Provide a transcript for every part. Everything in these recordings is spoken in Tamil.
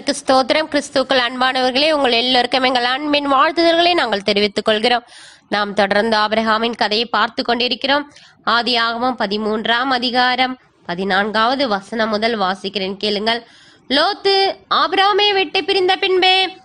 கர்த்தருக்கு ஸ்தோத்திரம். கிறிஸ்துக்கள் அன்பானவர்களே உங்கள் எல்லோருக்கும் எங்கள் அன்பின் வாழ்த்துதல்களை நாங்கள் தெரிவித்துக் கொள்கிறோம். நாம் தொடர்ந்து ஆபிரகாமின் கதையை பார்த்து கொண்டிருக்கிறோம். ஆதி ஆகமம் பதிமூன்றாம் அதிகாரம் பதினான்காவது வசனம் முதல் வாசிக்கிறேன். கேளுங்கள். லோத்து ஆபிராமே விட்டு பிரிந்த பின்பே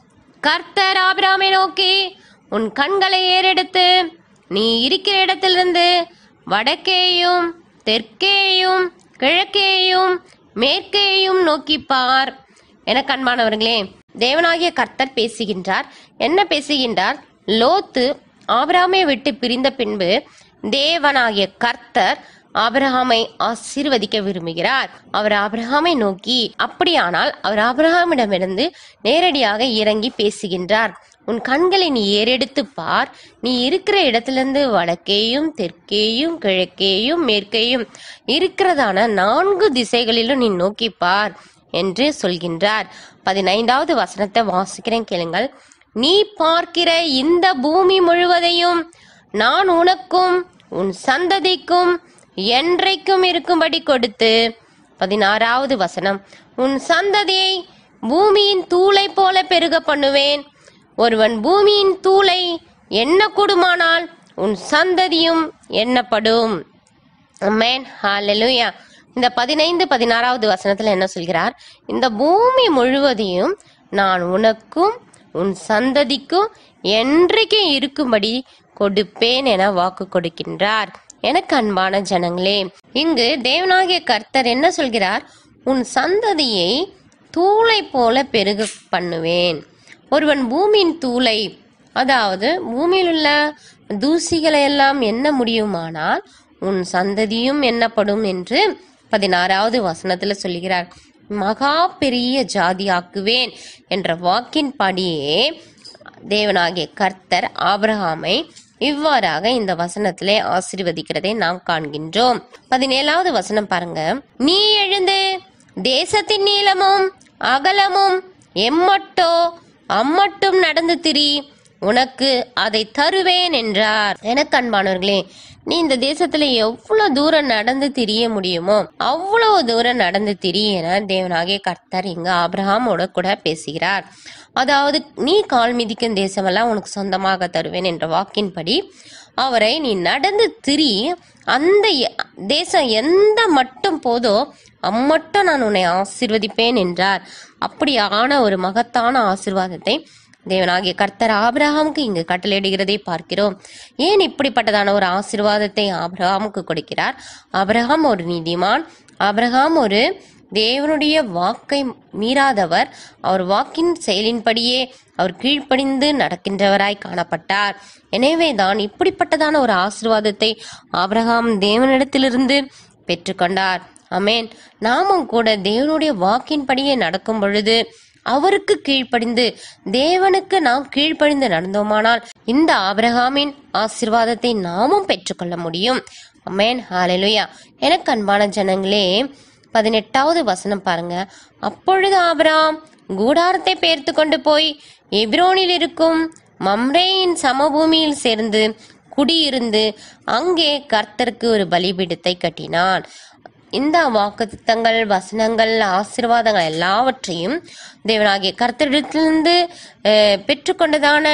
கர்த்தர் ஆபிராமை நோக்கி உன் கண்களை ஏறெடுத்து நீ இருக்கிற இடத்திலிருந்து வடக்கேயும் தெற்கேயும் கிழக்கேயும் மேற்கேயும் நோக்கி பார். என கண்பானவர்களே தேவனாகிய கர்த்தர் பேசுகின்றார். என்ன பேசுகின்றார்? லோத்து ஆபிரகாமை விட்டு பிரிந்த பின்பு தேவனாகிய கர்த்தர் ஆபிரகாமை ஆசீர்வதிக்க விரும்புகிறார். அவர் ஆபிரகாமை நோக்கி அப்படியானால் அவர் ஆபிரகாமிடமிருந்து நேரடியாக இறங்கி பேசுகின்றார். உன் கண்களை நீ ஏறெடுத்து பார். நீ இருக்கிற இடத்திலிருந்து வடக்கேயும் தெற்கேயும் கிழக்கேயும் மேற்கேயும் இருக்கிறதான நான்கு திசைகளிலும் நீ நோக்கி பார். என்று சொல்கின்றார். பதினைந்தாவது வசனத்தை வாசிக்கிறேன் கேளுங்கள். நீ பார்க்கிற இந்த பூமி முழுவதையும் நான் உனக்கும் உன் சந்ததிக்கும் என்றைக்கும் இருக்கும்படி கொடுத்து. பதினாறாவது வசனம். உன் சந்ததியை பூமியின் தூளை போல பெருக பண்ணுவேன். ஒருவன் பூமியின் தூளை எண்ணக்கூடுமானால் உன் சந்ததியும் எண்ணப்படும் அம்மேன். ஹாலலுயா இந்த பதினைந்து பதினாறாவது வசனத்துல என்ன சொல்கிறார்? இந்த பூமி முழுவதையும் நான் உனக்கும் உன் சந்ததிக்கும் என்றைக்கும் இருக்கும்படி கொடுப்பேன் என வாக்கு கொடுக்கின்றார். எனக்கு அன்பான ஜனங்களே இங்கு தேவனாகிய கர்த்தர் என்ன சொல்கிறார்? உன் சந்ததியை தூளை போல பெருக பண்ணுவேன். ஒருவன் பூமியின் தூளை அதாவது பூமியில் உள்ள தூசிகளை எல்லாம் எண்ண முடியுமானால் உன் சந்ததியும் எண்ணப்படும் என்று பதினாறாவது வசனத்துல சொல்லுகிறார் மகா பெரிய ஜாதியாக்குவேன் என்ற வாக்கின்படியே தேவனாகிய கர்த்தர் ஆபிரகாமை இவ்வாறாக இந்த வசனத்திலே ஆசிர்வதிக்கிறதை நாம் காண்கின்றோம். பதினேழாவது வசனம் பாருங்க நீ எழுந்து தேசத்தின் நீளமும் அகலமும் எம்மட்டோ அம்மட்டும் நடந்து திரி உனக்கு அதை தருவேன் என்றார். எனக்கு அன்பானவர்களே நீ இந்த தேசத்துல எவ்வளவு தூரம் நடந்து திரிய முடியுமோ அவ்வளவு தூரம் நடந்து திரியன தேவனாகிய கர்த்தர் இங்க ஆபிரஹாமோட கூட பேசுகிறார். அதாவது நீ கால் மிதிக்கும் தேசமெல்லாம் உனக்கு சொந்தமாக தருவேன் என்ற வாக்கின்படி அவரை நீ நடந்து திரி அந்த தேசம் எந்த மட்டும் போதோ அம்மட்டும் நான் உன்னை ஆசிர்வதிப்பேன் என்றார். அப்படியான ஒரு மகத்தான ஆசீர்வாதத்தை தேவனாகிய கர்த்தர் ஆபிரகாமுக்கு இங்கு கட்டளையிடுகிறதை பார்க்கிறோம். ஏன் இப்படிப்பட்டதான ஒரு ஆசிர்வாதத்தை ஆபிரஹாமுக்கு கொடுக்கிறார்? ஆபிரகாம் ஒரு நீதிமான். ஆபிரகாம் ஒரு தேவனுடைய வாக்கை மீறாதவர். அவர் வாக்கின் செயலின்படியே அவர் கீழ்ப்படிந்து நடக்கின்றவராய் காணப்பட்டார். எனவே தான் இப்படிப்பட்டதான ஒரு ஆசிர்வாதத்தை ஆபிரகாம் தேவனிடத்திலிருந்து பெற்றுக்கொண்டார். அமேன் நாமும் கூட தேவனுடைய வாக்கின்படியே நடக்கும் பொழுது அவருக்கு கீழ்ப்படிந்து தேவனுக்கு நாம் கீழ்ப்படிந்து நடந்தோமானால் இந்த ஆபிரகாமின் ஆசீர்வாதத்தை நாமும் பெற்றுக்கொள்ள முடியும். அமேன் ஹாலலுயா எனக்கு அன்பான ஜனங்களே பதினெட்டாவது வசனம் பாருங்க. அப்பொழுது ஆபிராம் கூடாரத்தை பெயர்த்து கொண்டு போய் எப்ரோனில் இருக்கும் மம்ரேயின் சமபூமியில் சேர்ந்து குடியிருந்து அங்கே கர்த்தருக்கு ஒரு பலிபீடத்தை கட்டினான். இந்த வாக்குத்தங்கள் வசனங்கள் ஆசீர்வாதங்கள் எல்லாவற்றையும் தேவனாகிய கர்த்தரிடத்திலிருந்து அஹ், பெற்றுக்கொண்டதான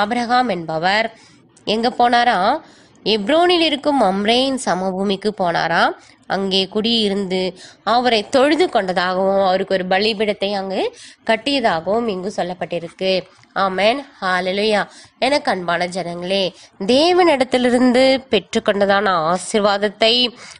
ஆபிரகாம் என்பவர். எங்க போனாரா? எப்ரோனில் இருக்கும் அம்ரேயின் சமபூமிக்கு போனாரா? அங்கே குடியிருந்து அவரை தொழுது கொண்டதாகவும் அவருக்கு ஒரு பலிபீடத்தை அங்கு கட்டியதாகவும் இங்கு சொல்லப்பட்டிருக்கு. ஆமேன். ஹாலலுயா எனக்கு அன்பான ஜனங்களே தேவனிடத்திலிருந்து பெற்றுக்கொண்டதான ஆசீர்வாதத்தை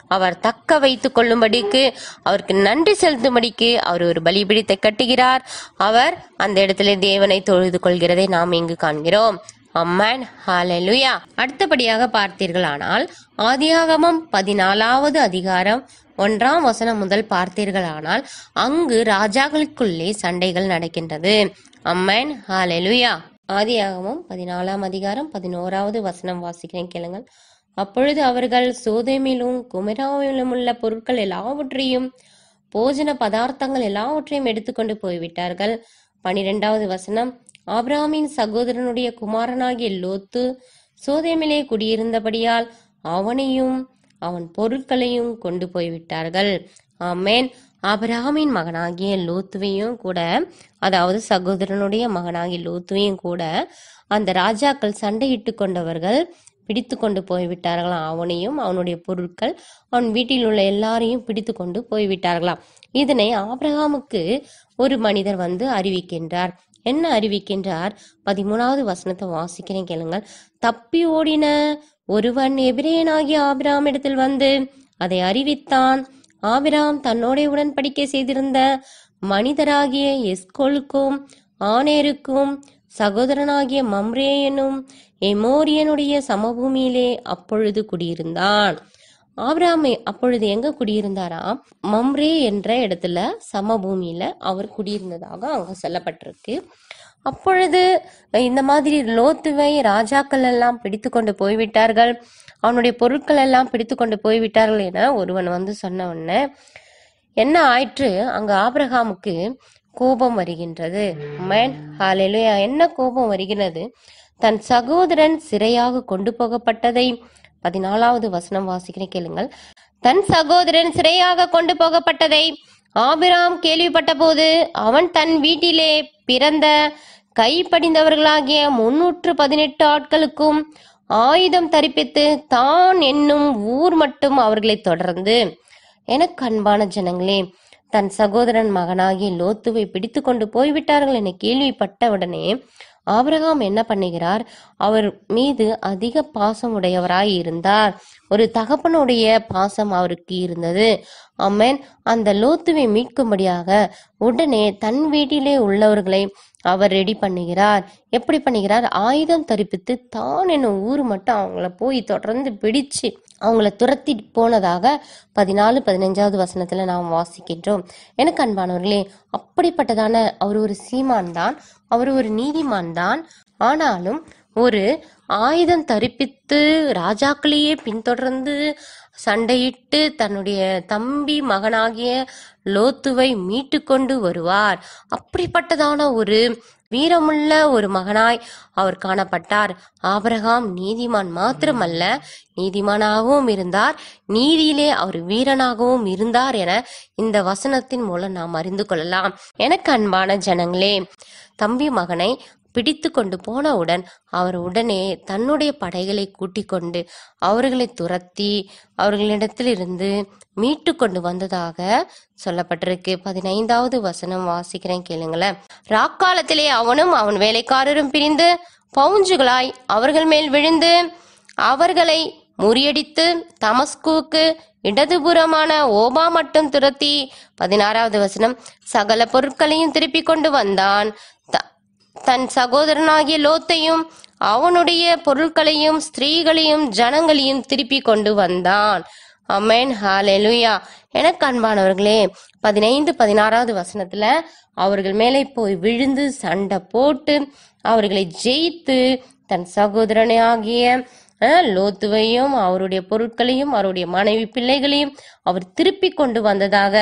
அவர் தக்க வைத்து கொள்ளும்படிக்கு அவருக்கு நன்றி செலுத்தும்படிக்கு அவர் ஒரு பலிபீடத்தை கட்டுகிறார். அவர் அந்த இடத்துல தேவனை தொழுது கொள்கிறதை நாம் இங்கு காண்கிறோம். அம்மன் ஹாலலுயா அடுத்தபடியாக பார்த்தீர்களானால் ஆதியாகமம் பதினாலாவது அதிகாரம் ஒன்றாம் வசனம் முதல் பார்த்தீர்களானால் அங்கு ராஜாக்களுக்குள்ளே சண்டைகள் நடக்கின்றது. அம்மன் ஹாலலுயா ஆதியாகமம் பதினாலாம் அதிகாரம் பதினோராவது வசனம் வாசிக்கிறேன் கேளுங்கள். அப்பொழுது அவர்கள் சோதேமிலும் குமராவிலும் உள்ள பொருட்கள் எல்லாவற்றையும் போஜன பதார்த்தங்கள் எல்லாவற்றையும் எடுத்துக்கொண்டு போய்விட்டார்கள். பனிரெண்டாவது வசனம் ஆபிரகாமின் சகோதரனுடைய குமாரனாகிய லோத்து சோதேமிலே குடியிருந்தபடியால் அவனையும் அவன் பொருட்களையும் கொண்டு போய்விட்டார்கள். ஆமேன். ஆபிரகாமின் மகனாகிய லோத்துவையும் கூட அதாவது சகோதரனுடைய மகனாகிய லோத்துவையும் கூட அந்த ராஜாக்கள் சண்டையிட்டு கொண்டவர்கள் பிடித்து கொண்டு போய்விட்டார்களாம். அவனையும் அவனுடைய பொருட்கள் அவன் வீட்டில் உள்ள எல்லாரையும் பிடித்து கொண்டு போய்விட்டார்களாம். இதனை ஆபிரகாமுக்கு ஒரு மனிதர் வந்து அறிவிக்கின்றார். என்ன அறிவிக்கின்றார்? பதிமூணாவது வசனத்தை வாசிக்கிறேன் கேளுங்கள். தப்பி ஓடின ஒருவன் எபிரேயனாகிய ஆபிரகாமிடத்தில் வந்து அதை அறிவித்தான். ஆபிராம் தன்னோட உடன்படிக்கை செய்திருந்த மனிதராகிய எஸ்கோலுக்கும் ஆனேருக்கும் சகோதரனாகிய மம்ரேயனும் எமோரியனுடைய சமபூமியிலே அப்பொழுது குடியிருந்தான். ஆபிராமே அப்பொழுது எங்க குடியிருந்தாராம் மம்ரே என்ற இடத்துல சமபூமியில அவர் குடியிருந்ததாக அங்க சொல்லப்பட்டிருக்கு. அப்பொழுது இந்த மாதிரி லோத்துவை ராஜாக்கள் எல்லாம் பிடித்து கொண்டு போய்விட்டார்கள். அவனுடைய பொருட்கள் எல்லாம் பிடித்து கொண்டு போய்விட்டார்கள் என ஒருவன் வந்து சொன்ன உடனே என்ன ஆயிற்று? அங்க ஆபிரகாமுக்கு கோபம் வருகின்றது. மேன் ஹாலேலுயா என்ன கோபம் வருகிறது? தன் சகோதரன் சிறையாக கொண்டு போகப்பட்டதை பதினாலாவது வசனம் வாசிக்கிறேன் கேளுங்கள். தன் சகோதரன் சிறையாக கொண்டு போகப்பட்டதை ஆபிராம் கேள்விப்பட்ட போது அவன் தன் வீட்டிலே பிறந்த கைப்படிந்தவர்களாகிய முன்னூற்று பதினெட்டு ஆட்களுக்கும் ஆயுதம் தரிப்பித்து தான் என்னும் ஊர் மட்டும் அவர்களை தொடர்ந்து. எனக்கு அன்பான ஜனங்களே தன் சகோதரன் மகனாகிய லோத்துவை பிடித்து கொண்டு போய்விட்டார்கள் என கேள்விப்பட்ட உடனே ஆபிரகாம் என்ன பண்ணுகிறார்? அவர் மீது அதிக பாசம் உடையவராய் இருந்தார். ஒரு தகப்பனுடைய பாசம் அவருக்கு இருந்தது. அம்மன் அந்த லோத்துவை மீட்கும்படியாக உடனே தன் வீட்டிலே உள்ளவர்களை அவர் ரெடி பண்ணுகிறார். எப்படி பண்ணுகிறார்? ஆயுதம் தரிப்பித்து தான் என்னும் ஊர் மட்டும் அவங்கள போய் தொடர்ந்து பிடிச்சு அவங்கள துரத்தி போனதாக பதினாலு பதினஞ்சாவது வசனத்துல நாம் வாசிக்கின்றோம். எனக்கு அன்பானவர்களே அப்படிப்பட்டதான அவர் ஒரு சீமான் தான் அவர் ஒரு நீதிமான் தான். ஆனாலும் ஒரு ஆயுதம் தரிப்பித்து ராஜாக்களையே பின்தொடர்ந்து சண்டையிட்டு தன்னுடைய தம்பி மகனாகிய லோத்துவை மீட்டு கொண்டு வருவார். அப்படிப்பட்டதான ஒரு வீரமுள்ள ஒரு மகனாய் அவர் காணப்பட்டார். ஆபரகாம் நீதிமான் மாத்திரமல்ல நீதிமானாகவும் இருந்தார் நீதியிலே அவர் வீரனாகவும் இருந்தார் என இந்த வசனத்தின் மூலம் நாம் அறிந்து கொள்ளலாம். எனக்கு அன்பான ஜனங்களே தம்பி மகனை பிடித்து கொண்டு போனவுடன் அவர் உடனே தன்னுடைய படைகளை கூட்டிக் கொண்டு அவர்களை துரத்தி அவர்களிடத்திலிருந்து மீட்டு கொண்டு வந்ததாக சொல்லப்பட்டிருக்கு. பதினைந்தாவது வசனம் வாசிக்கிறேன் கேளுங்களேன். ராக்காலத்திலே அவனும் அவன் வேலைக்காரரும் பிரிந்து பவுஞ்சுகளாய் அவர்கள் மேல் விழுந்து அவர்களை முறியடித்து தமஸ்குவுக்கு இடதுபுறமான ஓபா மட்டும் துரத்தி பதினாறாவது வசனம் சகல பொருட்களையும் திருப்பி கொண்டு வந்தான். தன் சகோதரனாகிய லோத்தையும் அவனுடைய பொருட்களையும் ஸ்திரீகளையும் ஜனங்களையும் திருப்பி கொண்டு வந்தான். அமேன் ஹாலெலுயா எனக்கு அன்பானவர்களே பதினைந்து பதினாறாவது வசனத்துல அவர்கள் மேலே போய் விழுந்து சண்டை போட்டு அவர்களை ஜெயித்து தன் சகோதரனே ஆகிய லோத்துவையும் அவருடைய பொருட்களையும் அவருடைய மனைவி பிள்ளைகளையும் அவர் திருப்பி கொண்டு வந்ததாக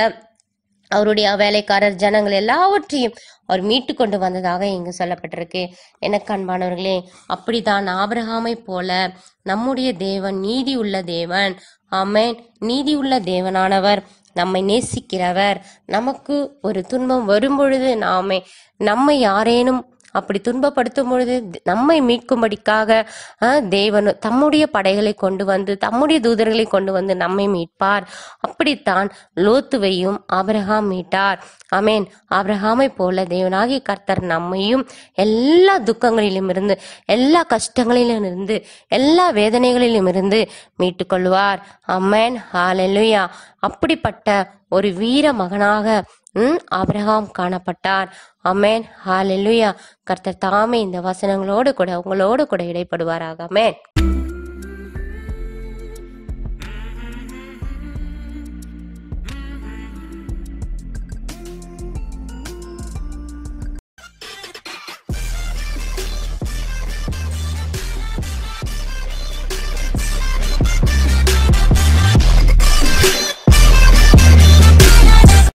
அவருடைய வேலைக்காரர் ஜனங்கள் எல்லாவற்றையும் அவர் மீட்டு கொண்டு வந்ததாக இங்கு சொல்லப்பட்டிருக்கு. எனக்கு அன்பானவர்களே அப்படிதான் ஆபிரகாமை போல நம்முடைய தேவன் நீதி உள்ள தேவன். ஆமேன். நீதி உள்ள தேவனானவர் நம்மை நேசிக்கிறவர். நமக்கு ஒரு துன்பம் வரும் பொழுது நாமே நம்மை யாரேனும் அப்படி துன்பப்படுத்தும் பொழுது நம்மை மீட்கும்படிக்காக தேவன் தம்முடைய படைகளை கொண்டு வந்து தம்முடைய தூதர்களை கொண்டு வந்து நம்மை மீட்பார். அப்படித்தான் லோத்துவையும் ஆபிரகாம் மீட்டார். அமேன் ஆபிரகாமை போல தேவனாகிய கர்த்தர் நம்மையும் எல்லா துக்கங்களிலும் இருந்து எல்லா கஷ்டங்களிலும் இருந்து எல்லா வேதனைகளிலும் இருந்து மீட்டுக்கொள்வார். அமேன் அம்மேன் அப்படிப்பட்ட ஒரு வீர மகனாக ஆபிரகாம் காணப்பட்டார். அமேன் ஹalleluya. கர்த்தர் தாமே இந்த வசனங்களோடு கூட உங்களோடு கூட இடைப்படுவாராக. அமேன்